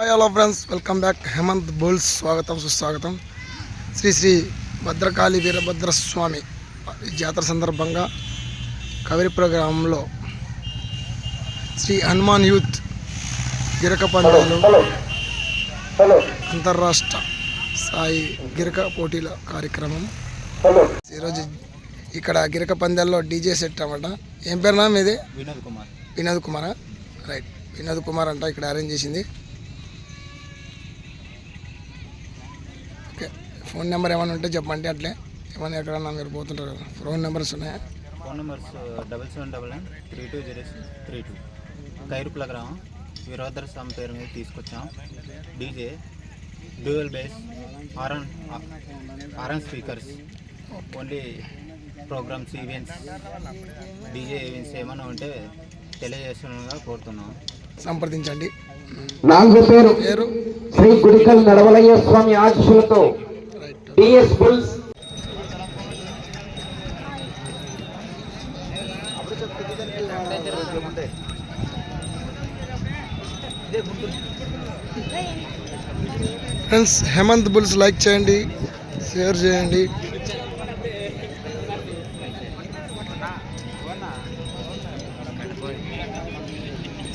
Hi hello friends welcome back Hemanth Bulls స్వాగతం సుస్వాగతం శ్రీ శ్రీ భద్రకాళి వీరభద్ర స్వామి ఈ జాతర సందర్భంగా కవిరిపుర గ్రామంలో శ్రీ హనుమాన్ యూత్ గిరక పందాలు అంతర్రాష్ట్ర స్థాయి గిరక పోటీల కార్యక్రమం. ఈరోజు ఇక్కడ గిరక పందాల్లో డీజే సెట్ అన్నమాట. ఏం పేరు నా మీది? వినోద్ కుమార్. వినోద్ కుమారా? రైట్. వినోద్ కుమార్ అంట ఇక్కడ అరేంజ్ చేసింది. ఓకే. ఫోన్ నెంబర్ ఏమైనా ఉంటే చెప్పండి అట్లే. ఏమైనా ఎక్కడన్నా మీరు పోతుంటారు కదా. ఫోన్ నెంబర్స్ ఉన్నాయా? Phone numbers double seven double nine three two zero three two. Kairupula గ్రామం వీరోదర స్వామి పేరు మీద తీసుకొచ్చాం. డీజే డ్యూయల్ బేస్ ఆరన్ Aaron speakers. Only programmes events DJ events ఏమైనా ఉంటే తెలియజేస్తున్నగా కోరుతున్నాం. సంప్రదించండి. నాలుగో పేరు శ్రీ గుడికల్ నడవలయ్య స్వామి ఆశీస్సులతో రైట్ డిఎస్ బుల్స్. ఫ్రెండ్స్ హేమంత్ బుల్స్ లైక్ చేయండి షేర్ చేయండి.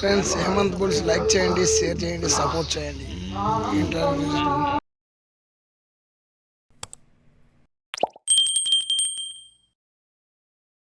ఫ్రెండ్స్ హేమంత్ బుల్స్ లైక్ చేయండి షేర్ చేయండి సపోర్ట్ చేయండి.